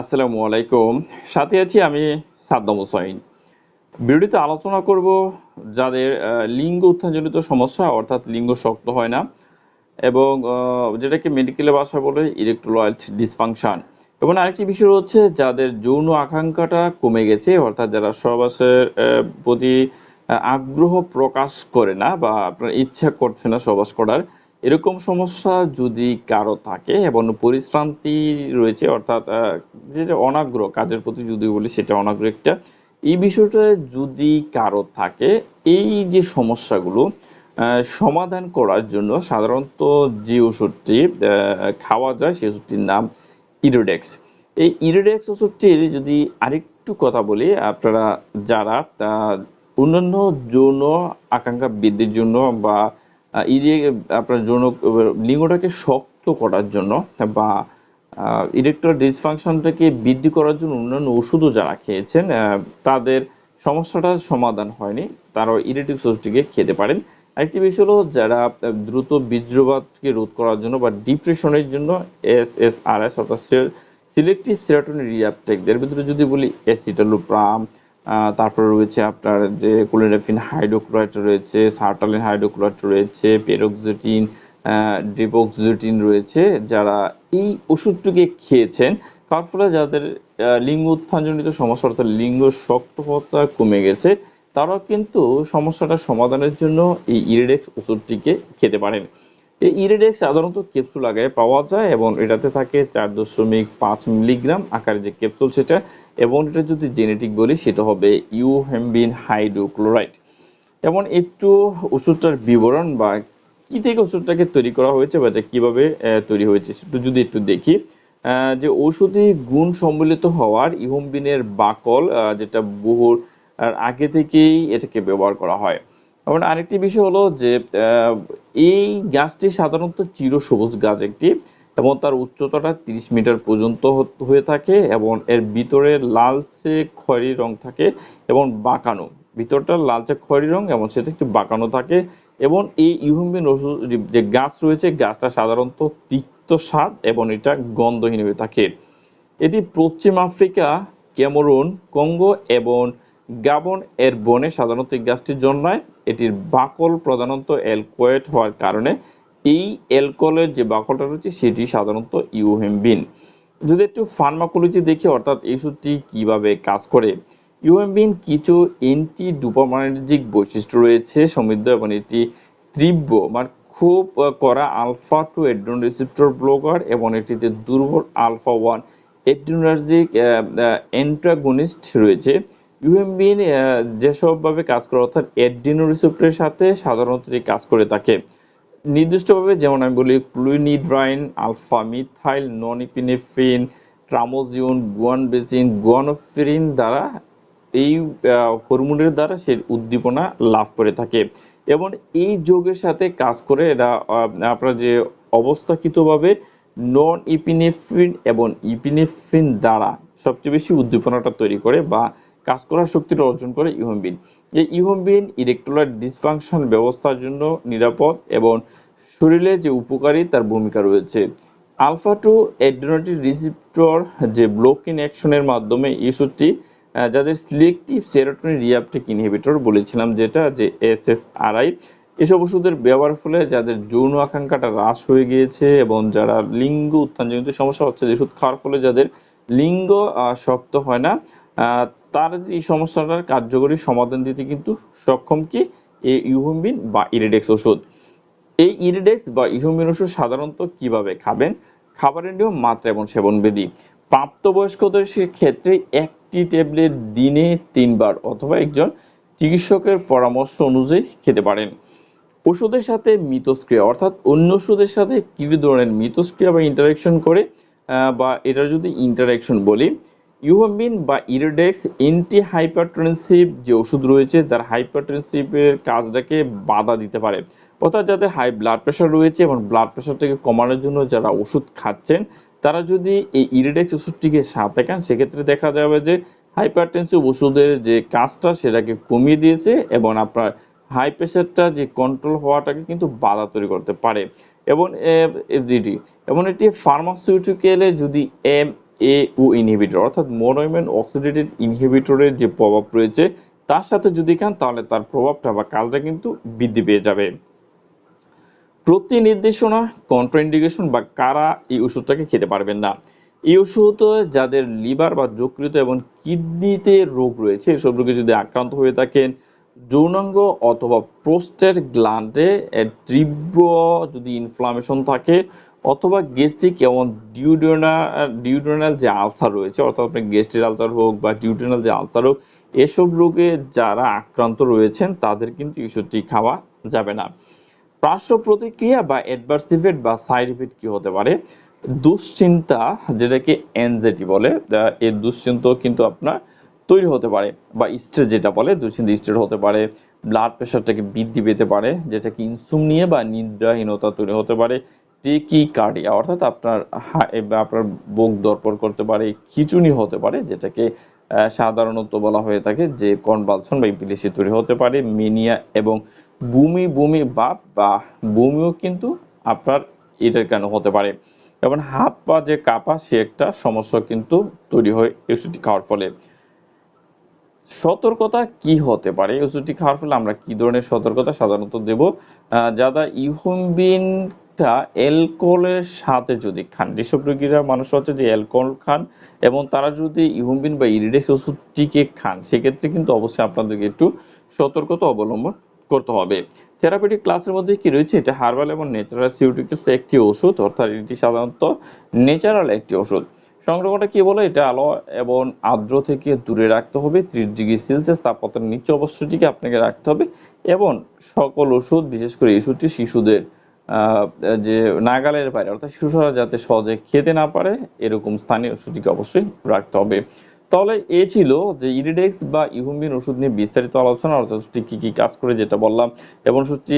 আসসালামু আলাইকুম। সাথে আছি আমি সাদ্দাম হোসাইন। ভিডিওতে আলোচনা করব যাদের লিঙ্গ উত্থানজনিত সমস্যা, অর্থাৎ লিঙ্গ শক্ত হয় না, এবং যেটাকে মেডিকেলে ভাষা বলে ইলেকট্রোলাইট ডিসফাংশন এবং আরেকটি বিষয় হচ্ছে যাদের যৌন আকাঙ্ক্ষাটা কমে গেছে, অর্থাৎ যারা সহবাসের প্রতি আগ্রহ প্রকাশ করে না বা আপনার ইচ্ছা করছে না সহবাস করার এরকম সমস্যা যদি কারও থাকে এবং পরিশ্রান্তি রয়েছে, অর্থাৎ যেটা অনাগ্রহ, কাজের প্রতি যদি বলি সেটা অনাগ্রহ একটা, এই বিষয়টা যদি কারও থাকে, এই যে সমস্যাগুলো সমাধান করার জন্য সাধারণত যে ওষুধটি খাওয়া যায় সেই ওষুধটির নাম ইরোডেক্স। এই ইরোডেক্স ওষুধটির যদি আরেকটু কথা বলি, আপনারা যারা অন্যান্য যৌন আকাঙ্ক্ষা বৃদ্ধির জন্য বা ইরে আপনার যৌন লিঙ্গটাকে শক্ত করার জন্য বা ইরেকটর ডিসফাংশনটাকে বৃদ্ধি করার জন্য অন্যান্য ওষুধও যারা খেয়েছেন তাদের সমস্যাটার সমাধান হয়নি। তারা ইরেটিক ওষুধটিকে খেতে পারেন। আরেকটি বিষয় হলো যারা দ্রুত বীর্যপাতকে রোধ করার জন্য বা ডিপ্রেশনের জন্য এস এস আর এস অর্থাৎ সিলেক্টিভ সেরাটোনিন রিঅ্যাপটেকদের ভিতরে যদি বলি এসিটালুপ্রাম তারপরে রয়েছে আপনার যে কোলিনাফিন হাইড্রোক্লোরাইড রয়েছে, সার্টালিন হাইড্রোক্লোরাইড রয়েছে পেরোক্সিটিন ড্রিপোক্সিটিন রয়েছে, যারা এই ওষুধটিকে খেয়েছেন, তার ফলে যাদের লিঙ্গ উত্থানজনিত সমস্যা, অর্থাৎ লিঙ্গ শক্ততা কমে গেছে, তারাও কিন্তু সমস্যাটা সমাধানের জন্য এই ইরেডেক্স ওষুধটিকে খেতে পারেন। এই ইরেডেক্স সাধারণত ক্যাপসুল আকারে পাওয়া যায় এবং এটাতে থাকে চার দশমিক পাঁচ মিলিগ্রাম আকারে যে ক্যাপসুল সেটা এবং এটা যদি জেনেটিক বলি, সেটা হবে ইউহেমবিন হাইড্রোক্লোরাইড। এবং একটু ওষুধটার বিবরণ বা কি থেকে ওষুধটাকে তৈরি করা হয়েছে বা এটা কীভাবে তৈরি হয়েছে সেটা যদি একটু দেখি যে ঔষধি গুণ সম্মিলিত হওয়ার ইহমবিনের বাকল যেটা বহুর আগে থেকেই এটাকে ব্যবহার করা হয়। এবং আরেকটি বিষয় হলো যে এই গাছটি সাধারণত চিরসবুজ গাছ একটি এবং তার উচ্চতাটা তিরিশ মিটার পর্যন্ত হয়ে থাকে এবং এর ভিতরে লালচে খয়েরি রং থাকে এবং বাঁকানো। ভিতরটা লালচে খয়েরি রং এবং সেটা একটু বাঁকানো থাকে এবং এই ইউহুম্বিন ওষুধ যে গাছ রয়েছে, গাছটা সাধারণত তিক্ত স্বাদ এবং এটা গন্ধহীন হয়ে থাকে। এটি পশ্চিম আফ্রিকা, ক্যামেরুন, কঙ্গো এবং গাবন এর বনে সাধারণত এই গাছটি জন্মায়। এটির বাকল প্রধানত অ্যালকোয়েট হওয়ার কারণে এই অ্যালকোহলের যে বাকলটা রয়েছে, সেটি সাধারণত ইউহেমবিন। যদি একটু ফার্মাকোলজি দেখি, অর্থাৎ এই ওষুধটি কীভাবে কাজ করে? ইউএমবিন কিছু এন্টি ডোপামাইনার্জিক বৈশিষ্ট্য রয়েছে সমৃদ্ধ এবং এটি তীব্র মানে খুব করা alpha two adrenoreceptor blocker এবং এটিতে দুর্বল আলফা ওয়ান এড্রিনার্জিক অ্যান্টাগনিস্ট রয়েছে। ইউএমবিন যেসবভাবে কাজ করে, অর্থাৎ এড্রিনো রিসেপ্টরের সাথে সাধারণত কাজ করে থাকে নির্দিষ্টভাবে যেমন আমি বলি clonidine alpha methyl norepinephrine ট্রামোজিউন গুয়ানবেসিন গুয়ানোফেরিন দ্বারা এই হরমোনের দ্বারা সে উদ্দীপনা লাভ করে থাকে। এবং এই যোগের সাথে কাজ করে এরা আপনার যে অবস্থাকৃতভাবে নন ইপিনেফ্রিন এবং ইপিনেফ্রিন দ্বারা সবচেয়ে বেশি উদ্দীপনাটা তৈরি করে বা কাজ করার শক্তিটা অর্জন করে ইহমবিন এই ইহমবিন ইলেকট্রোলাইট ডিসফাংশন ব্যবস্থার জন্য নিরাপদ এবং শরীরে যে উপকারী তার ভূমিকা রয়েছে। আলফা টু অ্যাড্রিনাটিক রিসিপ্টর যে ব্লকিং অ্যাকশনের মাধ্যমে আহ, যাদের সিলেক্টিভ সেরোটোনিন রিয়াপটেক ইনহিবিটর বলেছিলাম যেটা যে এসএসআরআই এসব ওষুধের ব্যবহারের ফলে যাদের যৌন আকাঙ্ক্ষাটা হ্রাস হয়ে গিয়েছে এবং যারা লিঙ্গ উত্থানজনিত সমস্যা হচ্ছে যে ওষুধ খাওয়ার ফলে যাদের লিঙ্গ শক্ত হয় না তার এই সমস্যাটার কার্যকরী সমাধান দিতে কিন্তু সক্ষম কি? এই ইউহুম্বিন বা ইরিডেক্স ওষুধ। এই ইরিডেক্স বা ইহুমিন ওষুধ সাধারণত কীভাবে খাবেন? খাবারের নিয়ম, মাত্রা এবং সেবনবিধি। প্রাপ্তবয়স্কদের সে ক্ষেত্রে একটি ট্যাবলেট দিনে তিনবার অথবা একজন চিকিৎসকের পরামর্শ অনুযায়ী খেতে পারেন। ওষুধের সাথে মিথস্ক্রিয়া, অর্থাৎ অন্য ওষুধের সাথে কি ধরনের মিথস্ক্রিয়া বা ইন্টারাকশন করে? বা এটা যদি ইন্টারাকশন বলি ইউহামিন বা ইরিডেক্স এন্টি হাইপারটেনসিভ যে ওষুধ রয়েছে, তার হাইপারটেনসিভের কাজটাকে বাধা দিতে পারে। অর্থাৎ যাদের হাই ব্লাড প্রেশার রয়েছে এবং ব্লাড প্রেশারটাকে কমানোর জন্য যারা ওষুধ খাচ্ছেন, তারা যদি এই ইরিডেক্স ওষুধটিকে সাথে খান, সেক্ষেত্রে দেখা যাবে যে হাইপারটেনসিভ ওষুধের যে কাজটা সেটাকে কমিয়ে দিয়েছে এবং আপনার হাই প্রেশারটা যে কন্ট্রোল হওয়াটাকে কিন্তু বাধা তৈরি করতে পারে। এবং এবং এটি ফার্মাসিউটিক্যালে যদি এম এ উ ইনহিবিটর অর্থাৎ মোনোইমেন অক্সিডেটিভ ইনহিবিটরের যে প্রভাব রয়েছে, তার সাথে যদি খান, তাহলে তার প্রভাবটা বা কাজটা কিন্তু বৃদ্ধি পেয়ে যাবে। প্রতি নির্দেশনা কন্ট্রাইন্ডিকেশন বা কারা এই ওষুধটাকে খেতে পারবেন না। এই ওষুধ যাদের লিভার বা যকৃত এবং কিডনিতে রোগ রয়েছে, এসব রোগে যদি আক্রান্ত হয়ে থাকেন, যৌনাঙ্গ অথবা প্রোস্টেট গ্ল্যান্ডে তীব্র যদি ইনফ্লামেশন থাকে অথবা গ্যাস্ট্রিক এবং ডিউডোনা ডিউডোনাল যে আলসার রয়েছে, অর্থাৎ আপনার গ্যাস্ট্রিক আলসার হোক বা ডিউডোনাল যে আলসার হোক, এসব রোগে যারা আক্রান্ত রয়েছেন, তাদের কিন্তু ওষুধটি খাওয়া যাবে না। পার্শ্ব প্রতিক্রিয়া বা অ্যাডভার্স ইফেক্ট বা সাইড ইফেক্ট কি হতে পারে? দুশ্চিন্তা, যেটাকে এনজাইটি বলে এই দুশ্চিন্তা কিন্তু আপনার তৈরি হতে পারে, বা স্ট্রেস যেটা বলে, দুশ্চিন্তা স্ট্রেস হতে পারে। ব্লাড প্রেশারটাকে বৃদ্ধি পেতে পারে, যেটাকে ইনসুমনিয়া বা নিদ্রাহীনতা তৈরি হতে পারে। টেকি কার্ডিয়া অর্থাৎ আপনার আপনার বুক দরপর করতে পারে, খিচুনি হতে পারে, যেটাকে সাধারণত বলা হয়ে থাকে যে কনভালশন বা ইপিলেসি তৈরি হতে পারে, মিনিয়া এবং বমি বমি ভাব বা বমিও কিন্তু আপনার এটার কারণে হতে পারে? এবং হাত পা যে কাঁপা, সে একটা সমস্যা কিন্তু তৈরি হয় ওষুধটি খাওয়ার ফলে। সতর্কতা কি হতে পারে? ওষুধটি খাওয়ার ফলে আমরা কি ধরনের সতর্কতা সাধারণত দেব? যারা ইহুম্বিনটা অ্যালকোহলের সাথে যদি খান, যেসব রোগীরা মানুষ হচ্ছে যে অ্যালকোহল খান এবং তারা যদি ইহুম্বিন বা ইরিডেক্স ওষুধটিকে খান, সেক্ষেত্রে কিন্তু অবশ্যই আপনাদেরকে একটু সতর্কতা অবলম্বন করতে হবে। থেরাপিউটিক ক্লাসের মধ্যে কি রয়েছে? এটা হার্বাল এবং ন্যাচারাল সিউটিক্যালস একটি ওষুধ, অর্থাৎ এটি সাধারণত ন্যাচারাল একটি ওষুধ। সংগ্রহটা কি বলে? এটা আলো এবং আর্দ্র থেকে দূরে রাখতে হবে, ত্রিশ ডিগ্রি সেলসিয়াস তাপমাত্রার নিচে অবশ্যটিকে আপনাকে রাখতে হবে এবং সকল ওষুধ, বিশেষ করে এই শিশুদের যে নাগালের বাইরে, অর্থাৎ শিশুরা যাতে সহজে খেতে না পারে, এরকম স্থানীয় ওষুধটিকে অবশ্যই রাখতে হবে। তাহলে এ ছিল যে ইরিডেক্স বা ইহুম্বিন ওষুধ নিয়ে বিস্তারিত আলোচনা, অর্থাৎ ওষুধটি কি কি কাজ করে যেটা বললাম, এবং ওষুধটি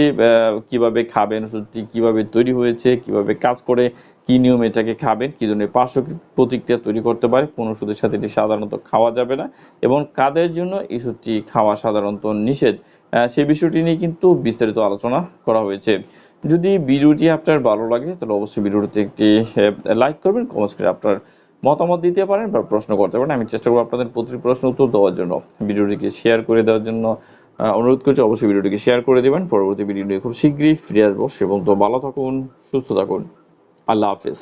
কীভাবে খাবেন ওষুধটি কীভাবে তৈরি হয়েছে, কীভাবে কাজ করে, কি নিয়মে এটাকে খাবেন, কি ধরনের পার্শ্ব প্রতিক্রিয়া তৈরি করতে পারে, কোন ওষুধের সাথে এটি সাধারণত খাওয়া যাবে না, এবং কাদের জন্য এই ওষুধটি খাওয়া সাধারণত নিষেধ সেই বিষয়টি নিয়ে কিন্তু বিস্তারিত আলোচনা করা হয়েছে। যদি ভিডিওটি আপনার ভালো লাগে, তাহলে অবশ্যই ভিডিওটিতে একটি লাইক করবেন কমেন্টস করে আপনার মতামত দিতে পারেন বা প্রশ্ন করতে পারেন। আমি চেষ্টা করব আপনাদের প্রতিটি প্রশ্ন উত্তর দেওয়ার জন্য। ভিডিওটিকে শেয়ার করে দেওয়ার জন্য অনুরোধ করছি, অবশ্যই ভিডিওটিকে শেয়ার করে দেবেন। পরবর্তী ভিডিও নিয়ে খুব শীঘ্রই ফিরে আসব। সে পর্যন্ত ভালো থাকুন, সুস্থ থাকুন। আল্লাহ হাফিজ।